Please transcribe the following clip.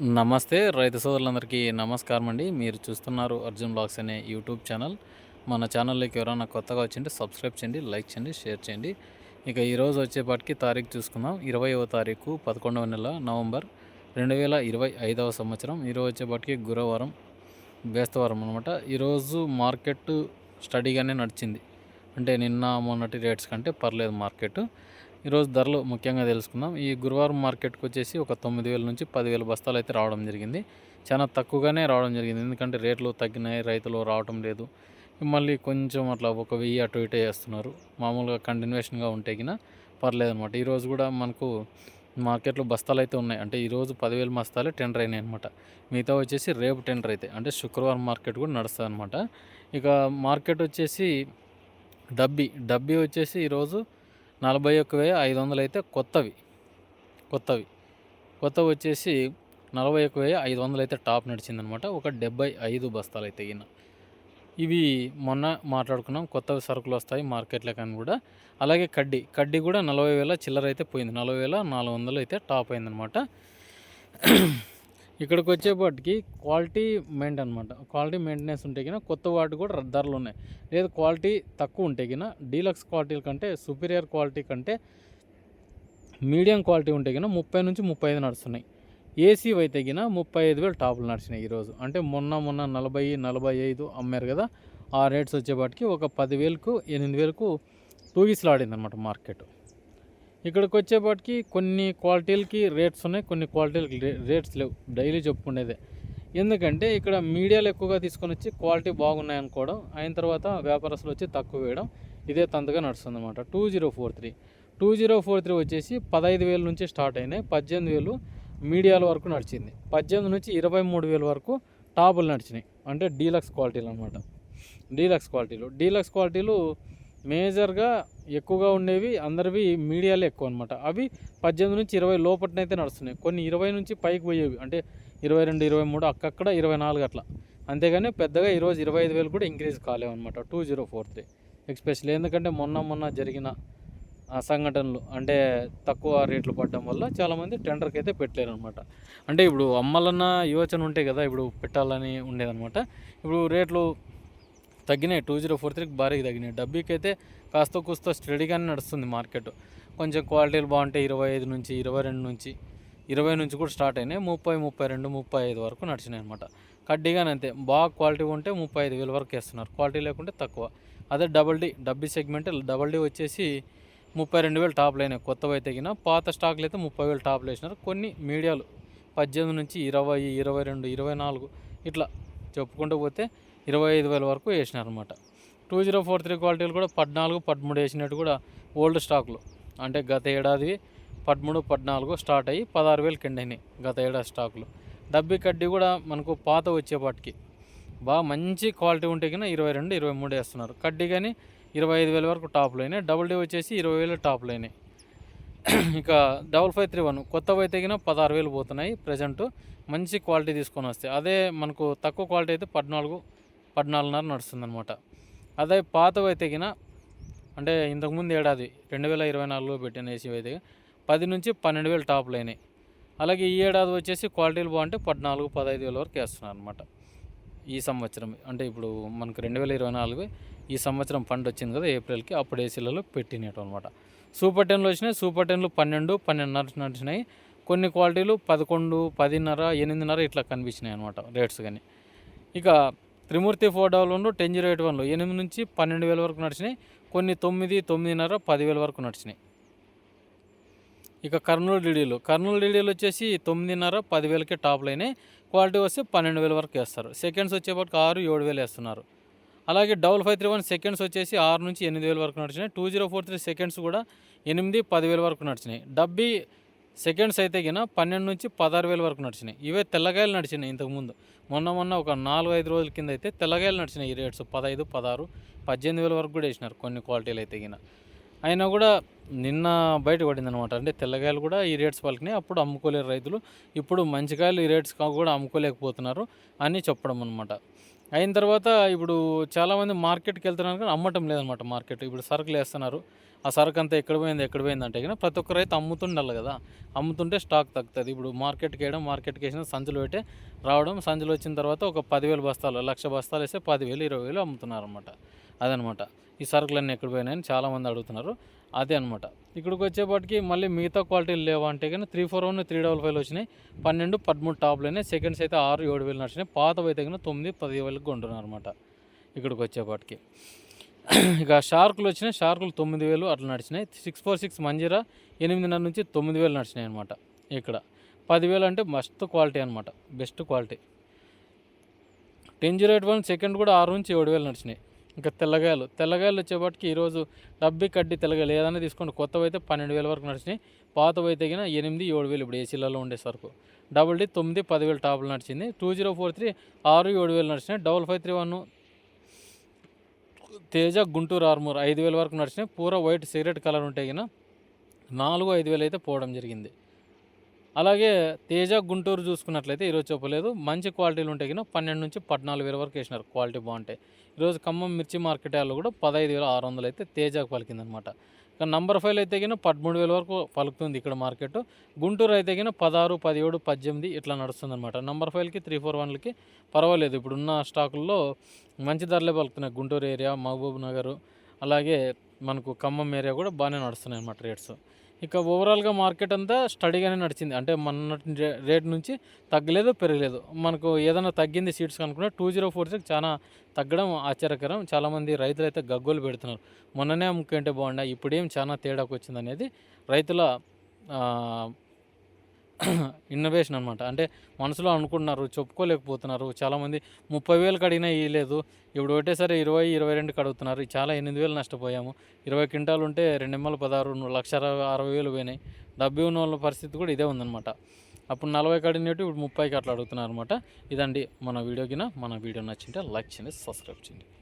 నమస్తే రైతు సోదరులందరికీ నమస్కారం అండి. మీరు చూస్తున్నారు అర్జున్ బ్లాగ్స్ అనే యూట్యూబ్ ఛానల్. మన ఛానల్లోకి ఎవరైనా కొత్తగా వచ్చింటే సబ్స్క్రైబ్ చేయండి లైక్ చేయండి షేర్ చేయండి. ఇక ఈరోజు వచ్చేపాటికి తారీఖు చూసుకుందాం. ఇరవైవ తారీఖు పదకొండవ నెల నవంబర్ రెండు వేల ఇరవై ఐదవ సంవత్సరం. ఈరోజు వచ్చేపాటికి గురువారం బేస్తవారం అనమాట ఈరోజు మార్కెట్ స్టడీగానే నడిచింది. అంటే నిన్న మొన్నటి రేట్స్ కంటే పర్లేదు మార్కెట్. ఈరోజు ధరలు ముఖ్యంగా తెలుసుకుందాం. ఈ గురువారం మార్కెట్కి వచ్చేసి ఒక తొమ్మిది వేల నుంచి పదివేల బస్తాలు అయితే రావడం జరిగింది. చాలా తక్కువగానే రావడం జరిగింది. ఎందుకంటే రేట్లు తగ్గినాయి రైతులు రావడం లేదు. మళ్ళీ కొంచెం అట్లా ఒక వెయ్యి అటు ఇటే వేస్తున్నారు. మామూలుగా కంటిన్యూషన్గా ఉంటే కినా పర్లేదు అనమాట ఈరోజు కూడా మనకు మార్కెట్లో బస్తాలు అయితే ఉన్నాయి. అంటే ఈరోజు పదివేల బస్తాలే టెండర్ అయినాయి అనమాట మిగతా వచ్చేసి రేపు టెండర్ అయితే. అంటే శుక్రవారం మార్కెట్ కూడా నడుస్తుంది అనమాట ఇక మార్కెట్ వచ్చేసి డబ్బీ. డబ్బీ వచ్చేసి ఈరోజు నలభై ఒక్క వెయ్యి ఐదు వందలు అయితే కొత్తవి. కొత్తవి. కొత్తవి వచ్చేసి నలభై ఒక్క వెయ్యి ఐదు వందలు అయితే టాప్ నడిచిందనమాట. ఒక డెబ్బై ఐదు బస్తాలు అయితే గిన ఇవి మొన్న మాట్లాడుకున్నాం. కొత్తవి సరుకులు వస్తాయి మార్కెట్లో కానీ కూడా. అలాగే కడ్డీ. కడ్డీ కూడా నలభై వేల చిల్లర అయితే పోయింది. నలభై వేల నాలుగు వందలు అయితే టాప్ అయిందనమాట. ఇక్కడికి వచ్చేపాటికి క్వాలిటీ మెయింట్ అనమాట క్వాలిటీ మెయింటెనెన్స్ ఉంటే కినా కొత్త వాటి కూడా ధరలు ఉన్నాయి. లేదు క్వాలిటీ తక్కువ ఉంటే కినా డీలక్స్ క్వాలిటీల కంటే సుపీరియర్ క్వాలిటీ కంటే మీడియం క్వాలిటీ ఉంటే కినా ముప్పై నుంచి ముప్పై ఐదు నడుస్తున్నాయి. ఏసీ అయితే కినా ముప్పై ఐదు వేలు టాపులు నడిచినాయి ఈరోజు. అంటే మొన్న మొన్న నలభై నలభై ఐదు అమ్మారు కదా ఆ రేట్స్ వచ్చేపాటికి ఒక పదివేలకు ఎనిమిది వేలకు టూ వీస్లో ఆడింది అనమాట మార్కెట్. ఇక్కడికి వచ్చేపాటికి కొన్ని క్వాలిటీలకి రేట్స్ ఉన్నాయి కొన్ని క్వాలిటీలకి రేట్స్ లేవు. డైలీ చెప్పుకునేదే. ఎందుకంటే ఇక్కడ మీడియాలు ఎక్కువగా తీసుకొని వచ్చి క్వాలిటీ బాగున్నాయి అనుకోవడం అయిన తర్వాత వ్యాపారస్తులు వచ్చి తక్కువ వేయడం ఇదే తంతగా నడుస్తుంది అనమాట two zero four three. Two zero four three వచ్చేసి పదహైదు వేల నుంచి స్టార్ట్ అయినాయి. పద్దెనిమిది వేలు మీడియాల వరకు నడిచింది. పద్దెనిమిది నుంచి ఇరవై మూడు వేల వరకు టాపులు నడిచినాయి. అంటే డీలక్స్ క్వాలిటీలు అనమాట డీలక్స్ క్వాలిటీలు. డీలక్స్ క్వాలిటీలు మేజర్గా ఎక్కువగా ఉండేవి అందరివి మీడియాలే ఎక్కువ అనమాట అవి పద్దెనిమిది నుంచి ఇరవై లోపట్నైతే నడుస్తున్నాయి. కొన్ని ఇరవై నుంచి పైకి పోయేవి. అంటే ఇరవై రెండు ఇరవై మూడు అక్కక్కడ ఇరవై నాలుగు అట్లా. అంతేగాని పెద్దగా ఈరోజు ఇరవై ఐదు వేలు కూడా ఇంక్రీజ్ కాలేవు అనమాట two zero four three especially ఎందుకంటే మొన్న మొన్న జరిగిన సంఘటనలు అంటే తక్కువ రేట్లు పడడం వల్ల చాలామంది టెండర్కి అయితే పెట్టలేరు అనమాట అంటే ఇప్పుడు అమ్మాలన్న యోచన ఉంటే కదా ఇప్పుడు పెట్టాలని ఉండేదన్నమాట. ఇప్పుడు రేట్లు తగ్గినాయి. టూ జీరో ఫోర్ త్రీకి భారీగా తగ్గినాయి. డబ్బీకి అయితే కాస్త కూస్త స్టడీగానే నడుస్తుంది మార్కెట్. కొంచెం క్వాలిటీలు బాగుంటాయి ఇరవై ఐదు నుంచి ఇరవై రెండు నుంచి ఇరవై నుంచి కూడా స్టార్ట్ అయినాయి. ముప్పై ముప్పై రెండు ముప్పై ఐదు వరకు నడిచినాయి అనమాట కడ్డీగానే అంతే. బాగా క్వాలిటీ ఉంటే ముప్పై ఐదు వేల వరకు వేస్తున్నారు. క్వాలిటీ లేకుంటే తక్కువ. అదే డబల్ డీ డబ్బీ సెగ్మెంట్. డబల్ డీ వచ్చేసి ముప్పై రెండు వేలు టాప్లు అయినాయి. కొత్తవి అయితే తగిన పాత స్టాక్లు అయితే ముప్పై వేలు టాప్లు వేసినారు. కొన్ని మీడియాలు పద్దెనిమిది నుంచి ఇరవై ఇరవై రెండు ఇరవై నాలుగు ఇట్లా చెప్పుకుంటూ పోతే ఇరవై ఐదు వేల వరకు వేసినారనమాట టూ జీరో ఫోర్ త్రీ క్వాలిటీలు కూడా పద్నాలుగు పదమూడు వేసినట్టు కూడా ఓల్డ్ స్టాక్లు. అంటే గత ఏడాది పదమూడు పద్నాలుగు స్టార్ట్ అయ్యి పదహారు వేలు కింద అయినాయి గత ఏడాది స్టాకులు. డబ్బి కడ్డీ కూడా మనకు పాత వచ్చేపాటికి. బాగా మంచి క్వాలిటీ ఉంటే కన్నా ఇరవై రెండు ఇరవై మూడు వేస్తున్నారు. కడ్డీ కానీ ఇరవై ఐదు వేల వరకు టాప్లు అయినాయి. డబుల్ డీ వచ్చేసి ఇరవై వేలు టాప్లు అయినాయి. ఇక డబల్ ఫైవ్ త్రీ వన్ కొత్తవి అయితే పదహారు వేలు పోతున్నాయి. ప్రజెంట్ మంచి క్వాలిటీ తీసుకొని వస్తాయి అదే మనకు తక్కువ క్వాలిటీ అయితే పద్నాలుగు పద్నాలుగున్నర నడుస్తుంది అనమాట అదే పాతవి అయితే అంటే ఇంతకుముందు ఏడాది రెండు వేల ఇరవై నాలుగులో పెట్టిన ఏసీ అయితే పది నుంచి పన్నెండు వేలు టాప్లు అయినాయి అలాగే ఈ ఏడాది వచ్చేసి క్వాలిటీలు బాగుంటే పద్నాలుగు పదహైదు వేల వరకు వేస్తున్నారు అనమాట ఈ సంవత్సరం అంటే ఇప్పుడు మనకు రెండు వేల ఇరవై నాలుగు ఈ సంవత్సరం ఫండ్ వచ్చింది కదా ఏప్రిల్కి అప్పుడు ఏసీలలో పెట్టినట్టు అనమాట సూపర్ టెన్లు వచ్చినాయి సూపర్ టెన్లు పన్నెండు పన్నెండున్నర నడిచినాయి. కొన్ని క్వాలిటీలు పదకొండు పదిన్నర ఎనిమిదిన్నర ఇట్లా కనిపించినాయి అనమాట రేట్స్ కానీ. ఇక Trimurthi four double one ten zero eight వన్లో ఎనిమిది నుంచి పన్నెండు వేల వరకు నడిచినాయి. కొన్ని తొమ్మిది తొమ్మిదిన్నర పదివేల వరకు నడిచినాయి. ఇక కర్నూలు డీడీలు. కర్నూలు డీడీలు వచ్చేసి తొమ్మిదిన్నర పదివేలకే టాప్లు అయినాయి. క్వాలిటీ వస్తే పన్నెండు వేల వరకు వేస్తారు. సెకండ్స్ వచ్చేప్పటికి ఆరు ఏడు వేలు వేస్తున్నారు. అలాగే double five three one seconds వచ్చేసి ఆరు నుంచి ఎనిమిది వేల వరకు నడిచినాయి. Two zero four three seconds కూడా ఎనిమిది పదివేల వరకు నడిచినాయి. డబ్బీ సెకండ్స్ అయితే గిన పన్నెండు నుంచి పదహారు వేల వరకు నడిచినాయి. ఇవే తెల్లగాయలు నడిచినాయి ఇంతకుముందు మొన్న మొన్న ఒక నాలుగు ఐదు రోజుల కింద అయితే తెల్లగాయలు నడిచినాయి ఈ రేట్స్. పదహైదు పదహారు పద్దెనిమిది వేల వరకు కూడా వేసినారు కొన్ని క్వాలిటీలు అయితే గిన. అయినా కూడా నిన్న బయట పడిందనమాట అంటే తెల్లగాయలు కూడా ఈ రేట్స్ పలికినాయి. అప్పుడు అమ్ముకోలేరు రైతులు. ఇప్పుడు మంచి కాయలు ఈ రేట్స్ కూడా అమ్ముకోలేకపోతున్నారు అని చెప్పడం అనమాట అయిన తర్వాత ఇప్పుడు చాలామంది మార్కెట్కి వెళ్తున్నారు కానీ అమ్మటం లేదనమాట మార్కెట్. ఇప్పుడు సరుకులు వేస్తున్నారు. ఆ సరుకు అంతా ఎక్కడ పోయింది ఎక్కడ పోయింది అంటే కనుక ప్రతి ఒక్కరు అయితే అమ్ముతుండాలి కదా. అమ్ముతుంటే స్టాక్ తగ్గుతుంది. ఇప్పుడు మార్కెట్కి వేయడం మార్కెట్కి వేసిన సంచులు పెట్టి రావడం సంచులు వచ్చిన తర్వాత ఒక పదివేలు బస్తాలు లక్ష బస్తాలు వేస్తే పదివేలు ఇరవై వేలు అమ్ముతున్నారు అనమాట అదనమాట ఈ సరుకులన్నీ ఎక్కడ పోయినాయని చాలామంది అడుగుతున్నారు. అదే అనమాట ఇక్కడికి వచ్చేపాటికి మళ్ళీ మిగతా క్వాలిటీలు లేవా అంటే కానీ three four one three double five వచ్చినాయి. పన్నెండు పదమూడు టాప్లు అయినాయి. సెకండ్స్ అయితే ఆరు ఏడు వేలు నడిచినాయి. పాతవి అయితే కానీ తొమ్మిది పది వేలకు కొంటున్నారు అనమాట ఇక్కడికి వచ్చేపాటికి. ఇక షార్కులు వచ్చినాయి. షార్కులు తొమ్మిది వేలు అట్లా నడిచినాయి. సిక్స్ ఫోర్ సిక్స్ మంజీరా ఎనిమిదిన్నర నుంచి తొమ్మిది వేలు నడిచినాయి అనమాట ఇక్కడ. పదివేలు అంటే మస్తు క్వాలిటీ అనమాట best quality. Ten zero eight one second కూడా ఆరు నుంచి ఏడు వేలు నడిచినాయి. ఇంకా తెల్లగాయలు. తెల్లగాయలు వచ్చేపాటికి ఈరోజు డబ్బి కడ్డి తెల్లగాయలు ఏదైనా తీసుకోండి. కొత్తవి అయితే పన్నెండు వేల వరకు నడిచినాయి. పాతవి అయితే కినా ఎనిమిది ఏడు వేలు ఇప్పుడు ఏసీలలో ఉండే సరుకు. డబుల్ డి తొమ్మిది పదివేలు టాపులు నడిచింది. టూ జీరో ఫోర్ త్రీ ఆరు ఏడు వేలు నడిచినాయి. Double five three one Teja Guntur Armoor ఐదు వేల వరకు నడిచినాయి. పూర వైట్ సిగరెట్ కలర్ ఉంటే కినా నాలుగు ఐదు వేలు అయితే పోవడం జరిగింది. అలాగే తేజ గుంటూరు చూసుకున్నట్లయితే ఈరోజు చెప్పలేదు. మంచి క్వాలిటీలు ఉంటాయి కింద పన్నెండు నుంచి పద్నాలుగు వేల వరకు వేసినారు. క్వాలిటీ బాగుంటాయి. ఈరోజు ఖమ్మం మిర్చి మార్కెట్ వాళ్ళు కూడా పదహైదు వేల ఆరు వందలు అయితే తేజకు పలికిందనమాట. ఇక నంబర్ ఫైవ్ అయితే కింద పదమూడు వేల వరకు పలుకుతుంది ఇక్కడ మార్కెట్. గుంటూరు అయితే కింద పదహారు పదిహేడు పద్దెనిమిది ఇట్లా నడుస్తుంది అనమాట నంబర్ ఫైవ్కి త్రీ ఫోర్ వన్లకి పర్వాలేదు. ఇప్పుడున్న స్టాకుల్లో మంచి ధరలే పలుకుతున్నాయి. గుంటూరు ఏరియా మహబూబ్ నగర్ అలాగే మనకు ఖమ్మం ఏరియా కూడా బాగానే నడుస్తున్నాయి అన్నమాట రేట్స్. ఇక ఓవరాల్గా మార్కెట్ అంతా స్టడీగానే నడిచింది. అంటే మన రేట్ నుంచి తగ్గలేదు పెరగలేదు. మనకు ఏదైనా తగ్గింది సీట్స్ కనుక్కున్నా టూ జీరో ఫోర్ సిక్స్ చాలా తగ్గడం ఆశ్చర్యకరం. చాలామంది రైతులు అయితే గగ్గోలు పెడుతున్నారు. మొన్ననే అమ్ముకుంటే బాగుండే ఇప్పుడేం చాలా తేడాకు వచ్చింది అనేది రైతుల ఇన్నోవేషన్ అనమాట అంటే మనసులో అనుకుంటున్నారు చెప్పుకోలేకపోతున్నారు. చాలామంది ముప్పై వేలకు అడిగినా ఇవ్వలేదు ఇప్పుడు ఒకటేసారి ఇరవై ఇరవై రెండు కడుగుతున్నారు. చాలా ఎనిమిది వేలు నష్టపోయాము. ఇరవై క్వింటాలు ఉంటే రెండు ఎమ్మలు పదహారు లక్ష అరవై వేలు పోయినాయి. డబ్బు ఉన్న వాళ్ళ పరిస్థితి కూడా ఇదే ఉందన్నమాట. అప్పుడు నలభై కడిగినట్టు ఇప్పుడు ముప్పైకి అట్లా అడుగుతున్నారు అనమాట ఇదండి మన వీడియోకిన మన వీడియో నచ్చింటే లైక్ చేయండి సబ్స్క్రైబ్ చేయండి.